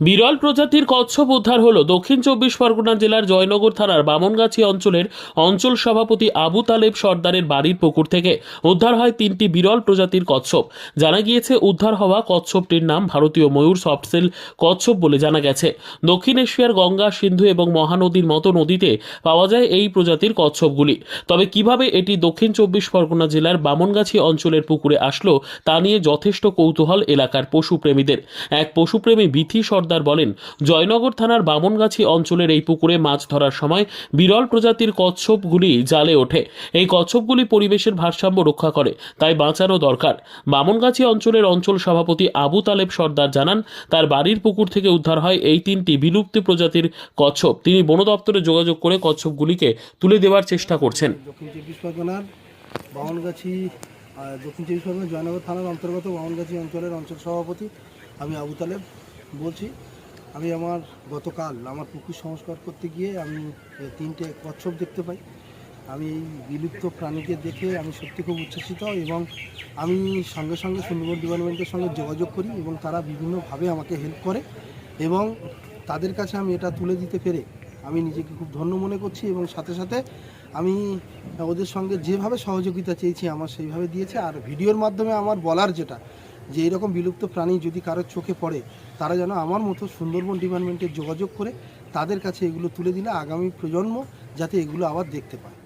বিরল প্রজাতির কচ্ছপ উদ্ধার হলো দক্ষিণ চব্বিশ পরগনা জেলার জয়নগর থানার বামনগাছি অঞ্চলের অঞ্চল সভাপতি আবু তালেব সর্দারের বাড়ির পুকুর থেকে। উদ্ধার হয় তিনটি বিরল প্রজাতির কচ্ছপ। জানা গিয়েছে, উদ্ধার হওয়া কচ্ছপটির নাম ভারতীয় ময়ূর সফটসেল কচ্ছপ বলে জানা গেছে। দক্ষিণ এশিয়ার গঙ্গা, সিন্ধু এবং মহানদীর মতো নদীতে পাওয়া যায় এই প্রজাতির কচ্ছপগুলি। তবে কীভাবে এটি দক্ষিণ চব্বিশ পরগনা জেলার বামনগাছি অঞ্চলের পুকুরে আসলো, তা নিয়ে যথেষ্ট কৌতূহল এলাকার পশুপ্রেমীদের। এক পশুপ্রেমী বিথি সর্দার বলেন, জয়নগর থানার বামনগাছি অঞ্চলের এই পুকুরে মাছ ধরার সময় বিরল প্রজাতির কচ্ছপগুলি জালে ওঠে। এই কচ্ছপগুলি পরিবেশের ভারসাম্য রক্ষা করে, তাই বাঁচানো দরকার। বামনগাছি অঞ্চলের অঞ্চল সভাপতি আবু তালেব সর্দার জানান, তার বাড়ির পুকুর থেকে উদ্ধার হয় এই তিনটি বিলুপ্ত প্রজাতির কচ্ছপ। তিনি বন দপ্তরে যোগাযোগ করে কচ্ছপগুলিকে তুলে দেওয়ার চেষ্টা করছেন। দক্ষিণ চব্বিশ দক্ষিণ চব্বিশ পরগনা জয়নগর থানার অন্তর্গত বামনগাছি অঞ্চলের অঞ্চল সভাপতি আমি আবু তালেব। বলছি, আমি আমার গতকাল আমার পুকুর সংস্কার করতে গিয়ে আমি তিনটে কচ্ছপ দেখতে পাই। আমি এই বিলুপ্ত প্রাণীকে দেখে আমি সত্যি খুব উচ্ছ্বসিত এবং আমি সঙ্গে সঙ্গে সুন্দরবন ডিপার্টমেন্টের সঙ্গে যোগাযোগ করি এবং তারা বিভিন্নভাবে আমাকে হেল্প করে এবং তাদের কাছে আমি এটা তুলে দিতে পেরে আমি নিজেকে খুব ধন্য মনে করছি এবং সাথে সাথে আমি ওদের সঙ্গে যেভাবে সহযোগিতা চেয়েছি আমার সেইভাবে দিয়েছে। আর ভিডিওর মাধ্যমে আমার বলার যেটা যে এইরকম বিলুপ্ত প্রাণী যদি কারোর চোখে পড়ে, তারা যেন আমার মতো সুন্দরবন ডিপার্টমেন্টে যোগাযোগ করে, তাদের কাছে এগুলো তুলে দিলে আগামী প্রজন্ম যাতে এগুলো আবার দেখতে পায়।